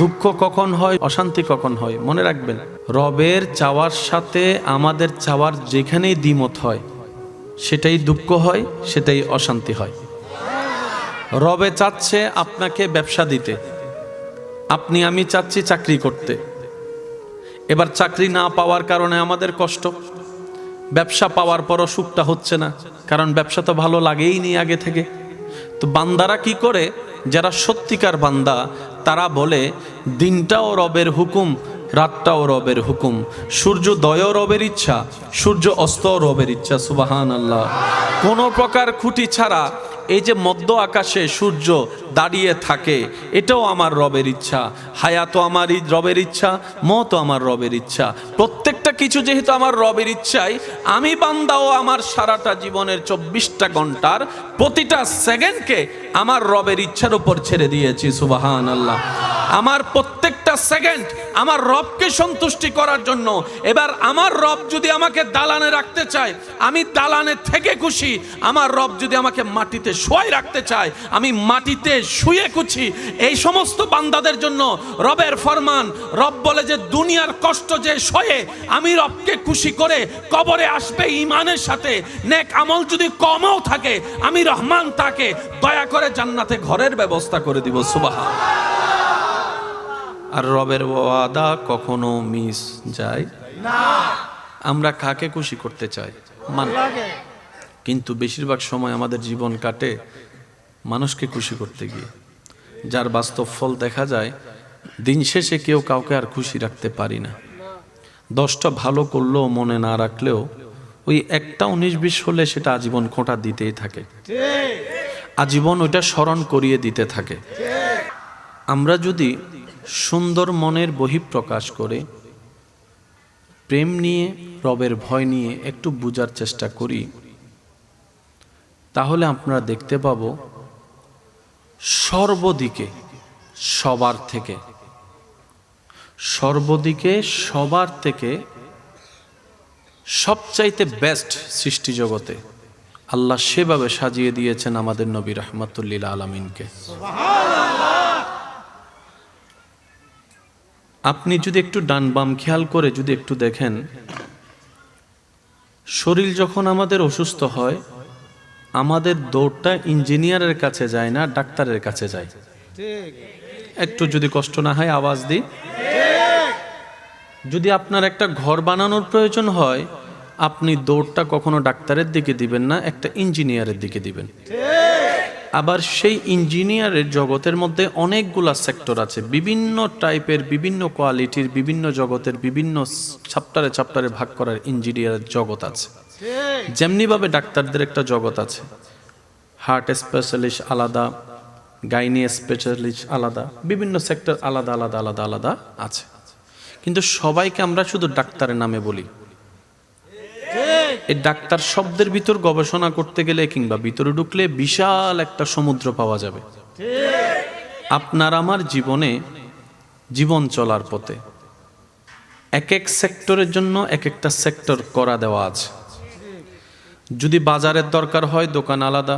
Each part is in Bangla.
দুঃখ কখন হয়, অশান্তি কখন হয়, মনে রাখবেন, রবের চাওয়ার সাথে আমাদের চাওয়ার যেখানেই দ্বিমত হয়, সেটাই দুঃখ হয়, সেটাই অশান্তি হয়। রবে চাচ্ছে আপনাকে ব্যবসা দিতে, আপনি, আমি চাচ্ছি চাকরি করতে। এবার চাকরি না পাওয়ার কারণে আমাদের কষ্ট, ব্যবসা পাওয়ার পরও সুখটা হচ্ছে না, কারণ ব্যবসা তো ভালো লাগেই নি আগে থেকে। তো বান্দারা কি করে, যারা সত্যিকার বান্দা তারা বলে, দিনটাও রবের হুকুম, রাতটাও রবের হুকুম। সূর্য দয় রবের ইচ্ছা, সূর্য অস্ত রবের ইচ্ছা সুবাহান আল্লাহ কোনো প্রকার খুঁটি ছাড়া এই যে মধ্য আকাশে সূর্য দাঁড়িয়ে থাকে, এটাও আমার রবের ইচ্ছা। হায়াতও আমার রবের ইচ্ছা, মতও আমার রবের ইচ্ছা। প্রত্যেকটা কিছু যেহেতু আমার রবের ইচ্ছাই, আমি বান্দাও আমার সারাটা জীবনের চব্বিশটা ঘণ্টার প্রতিটা সেকেন্ডকে আমার রবের ইচ্ছার উপর ছেড়ে দিয়েছি সুবাহান আল্লাহ আমার প্রত্যেকটা সেকেন্ড আমার রবকে সন্তুষ্টি করার জন্য। এবার আমার রব যদি আমাকে দালানে রাখতে চায়, আমি দালানে থেকে খুশি। আমার রব যদি আমাকে মাটিতে শোয়াই রাখতে চায়, আমি মাটিতে শুয়ে খুশি। এই সমস্ত বান্দাদের জন্য রবের ফরমান, রব বলে যে দুনিয়ার কষ্ট যে সয়ে, আমি রবকে খুশি করে কবরে আসবে ইমানের সাথে। নেক আমল যদি কমও থাকে, আমি রহমান তাকে দয়া করে জান্নাতে ঘরের ব্যবস্থা করে দিব। সুবাহা আর রবের ওয়াদা কখনো মিস যায়? না। আমরা কাকে খুশি করতে চাই? মান কিন্তু বেশিরভাগ সময় আমাদের জীবন কাটে মানুষকে খুশি করতে গিয়ে। যার বাস্তব ফল দেখা যায় দিন শেষে কেউ কাউকে আর খুশি রাখতে পারি না। দশটা ভালো করলেও মনে না রাখলেও ওই একটা উনিশ বিশ হলে সেটা আজীবন খোঁটা দিতেই থাকে। আজীবন ওইটা স্মরণ করিয়ে দিতে থাকে। আমরা যদি সুন্দর মনের বহিঃপ্রকাশ করে, প্রেম নিয়ে, রবের ভয় নিয়ে একটু বুঝার চেষ্টা করি, তাহলে আপনারা দেখতে পাবো সর্বদিকে, সবার থেকে। সর্বদিকে, সবার থেকে সবচাইতে বেস্ট সৃষ্টি জগতে। আল্লাহ সেভাবে সাজিয়ে দিয়েছেন আমাদের নবী রহমতুল্লিল আলমিনকে। আপনি যদি একটু ডান বাম খেয়াল করে যদি একটু দেখেন, শরীর যখন আমাদের অসুস্থ হয়, আমাদের দৌড়টা ইঞ্জিনিয়ারের কাছে যায় না, ডাক্তারের কাছে যায়। একটু যদি কষ্ট না হয়, আওয়াজ দিই। যদি আপনার একটা ঘর বানানোর প্রয়োজন হয়, আপনি দৌড়টা কখনো ডাক্তারের দিকে দিবেন না, একটা ইঞ্জিনিয়ারের দিকে দিবেন। আবার সেই ইঞ্জিনিয়ারের জগতের মধ্যে অনেকগুলা সেক্টর আছে। বিভিন্ন টাইপের, বিভিন্ন কোয়ালিটির, বিভিন্ন জগতের, বিভিন্ন ছাপ্টারে ছাপ্টারে ভাগ করার ইঞ্জিনিয়ারের জগৎ আছে। যেমনিভাবে ডাক্তারদের একটা জগৎ আছে। হার্ট স্পেশালিস্ট আলাদা, গাইনি স্পেশালিস্ট আলাদা, বিভিন্ন সেক্টর আলাদা আলাদা আলাদা আলাদা আছে। কিন্তু সবাইকে আমরা শুধু ডাক্তারের নামে বলি। এই ডাক্তার শব্দের ভিতর গবেষণা করতে গেলে কিংবা ভিতরে ঢুকলে বিশাল একটা সমুদ্র পাওয়া যাবে। আপনার আমার জীবনে জীবন চলার পথে এক এক সেক্টরের জন্য এক একটা সেক্টর করা দেওয়া আছে। যদি বাজারের দরকার হয়, দোকান আলাদা,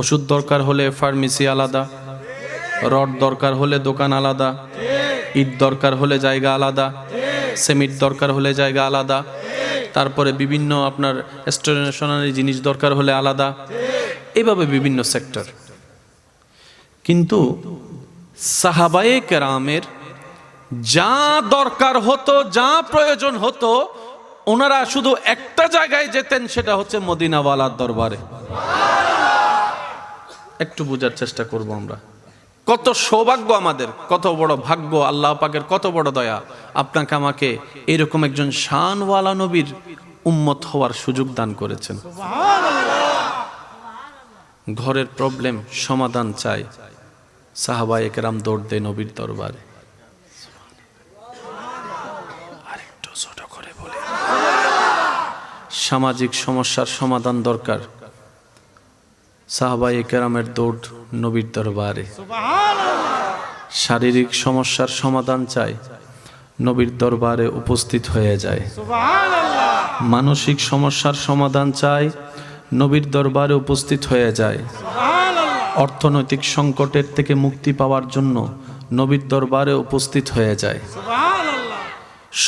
ওষুধ দরকার হলে ফার্মেসি আলাদা, রড দরকার হলে দোকান আলাদা, ইট দরকার হলে জায়গা আলাদা, সিমেন্ট দরকার হলে জায়গা আলাদা তারপরে বিভিন্ন আপনার স্টেশনারি জিনিস দরকার হলে আলাদা। এভাবে বিভিন্ন সেক্টর কিন্তু সাহাবায়ে কেরামের যা দরকার হতো, যা প্রয়োজন হতো, ওনারা শুধু একটা জায়গায় যেতেন, সেটা হচ্ছে মদিনাওয়ালার দরবারে। একটু বোঝার চেষ্টা করব আমরা। কত সৌভাগ্য আমাদের কত বড় ভাগ্য আল্লাহ পাকের কত বড় দয়া। আপনাকে আমাকে এরকম একজন শানওয়ালা নবীর উম্মত হওয়ার সুযোগ দান করেছেন। ঘরের প্রবলেম সমাধান চাই। সাহাবা একরাম দৌড় দেয় নবীর দরবারে। সামাজিক সমস্যার সমাধান দরকার। সাহাবাই কেরামের দৌড় নবীর দরবারে। শারীরিক সমস্যার সমাধান চাই, নবীর দরবারে উপস্থিত হয়ে যায়। মানসিক সমস্যার সমাধান চাই, নবীর দরবারে উপস্থিত হয়ে যায়। অর্থনৈতিক সংকটের থেকে মুক্তি পাওয়ার জন্য নবীর দরবারে উপস্থিত হয়ে যায়।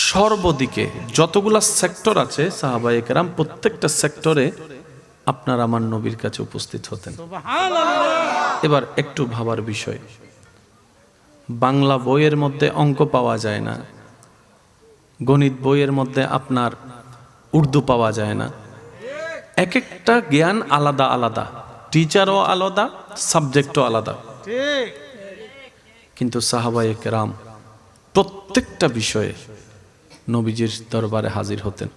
সর্বদিকে যতগুলা সেক্টর আছে সাহাবাই কেরাম প্রত্যেকটা সেক্টরে আপনার আমার নবীর কাছে উপস্থিত হতেন। এবার একটু ভাবার বিষয়। বাংলা বইয়ের মধ্যে অঙ্ক পাওয়া যায় না। গণিত বইয়ের মধ্যে আপনার উর্দু পাওয়া যায় না। এক একটা জ্ঞান আলাদা আলাদা। টিচারও আলাদা সাবজেক্টও আলাদা। কিন্তু সাহাবায়ে কেরাম প্রত্যেকটা বিষয়ে নবীজির দরবারে হাজির হতেন।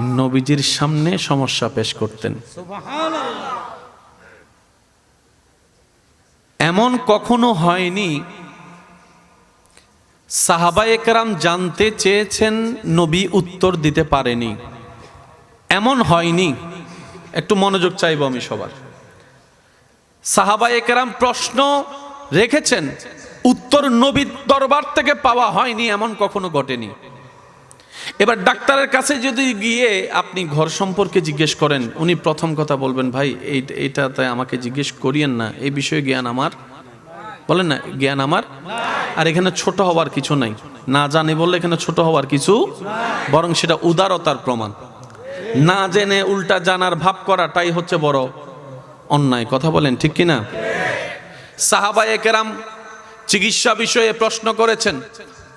নবীজির সামনে সমস্যা পেশ করতেন। এমন কখনো হয়নি। সাহাবায়ে কেরাম জানতে চেয়েছেন নবী উত্তর দিতে পারেনি। এমন হয়নি। একটু মনোযোগ চাইব আমি সবার। সাহাবায়ে একরাম প্রশ্ন রেখেছেন উত্তর নবীর দরবার থেকে পাওয়া হয়নি এমন কখনো ঘটেনি। এবার ডাক্তারের কাছে যদি গিয়ে আপনি ঘর সম্পর্কে জিজ্ঞেস করেন, উনি প্রথম কথা বলবেন, ভাই, এই, এইটাতে আমাকে জিজ্ঞেস করিয়েন না, এই বিষয়ে জ্ঞান আমার। বলেন না, জ্ঞান আমার? আর এখানে ছোট হওয়ার কিছু নাই। না জানি বললে এখানে ছোট হওয়ার কিছু বরং সেটা উদারতার প্রমাণ। না জেনে উল্টা জানার ভাব করাটাই হচ্ছে বড় অন্যায়। কথা বলেন, ঠিক কিনা? সাহাবায়ে কেরাম চিকিৎসা বিষয়ে প্রশ্ন করেছেন,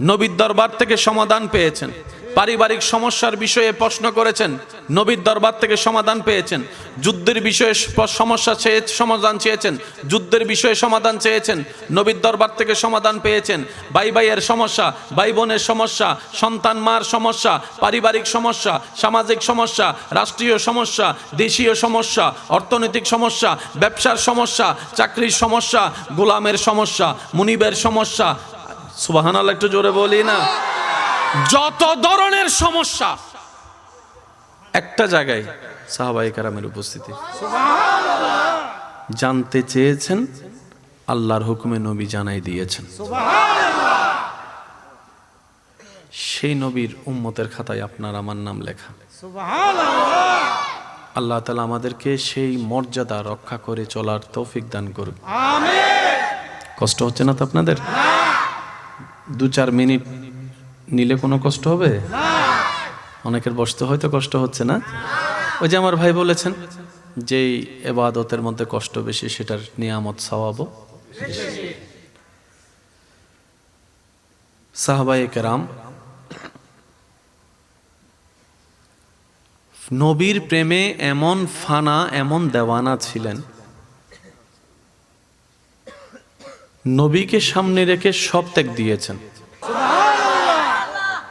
নবীর দরবার থেকে সমাধান পেয়েছেন। পারিবারিক সমস্যার বিষয়ে প্রশ্ন করেছেন, নবীর দরবার থেকে সমাধান পেয়েছেন, যুদ্ধের বিষয়ে সমস্যা চেয়ে, সমাধান চেয়েছেন, যুদ্ধের বিষয়ে সমাধান চেয়েছেন, নবীর দরবার থেকে সমাধান পেয়েছেন, ভাই ভাইয়ের সমস্যা, ভাই বোনের সমস্যা, সন্তান মার সমস্যা, পারিবারিক সমস্যা, সামাজিক সমস্যা, রাষ্ট্রীয় সমস্যা, দেশীয় সমস্যা, অর্থনৈতিক সমস্যা, ব্যবসার সমস্যা, চাকরির সমস্যা, গোলামের সমস্যা, মুনিবের সমস্যা। সুবাহান একটু জোরে বলি না? যত ধরনের সমস্যা। একটা জায়গায় সাহাবাই কারামের উপস্থিতি। জানতে চেয়েছেন আল্লাহর হুকুমে নবী জানাই দিয়েছেন। সেই নবীর উম্মতের খাতায় আপনার আমার নাম লেখা। আল্লাহ আল্লাহ তালা আমাদেরকে সেই মর্যাদা রক্ষা করে চলার তৌফিক দান করুন কষ্ট হচ্ছে না তো আপনাদের? দু চার মিনিট নিলে কোনো কষ্ট হবে? অনেকের বসতে হয়তো কষ্ট হচ্ছে না। ওই যে আমার ভাই বলেছেন, যেই এবাদতের মধ্যে কষ্ট বেশি, সেটার নিয়ামত সওয়াবও সাহাবায়ে কেরাম নবীর প্রেমে এমন ফানা, এমন দেওয়ানা ছিলেন। নবীকে সামনে রেখে সব ত্যাগ দিয়েছেন।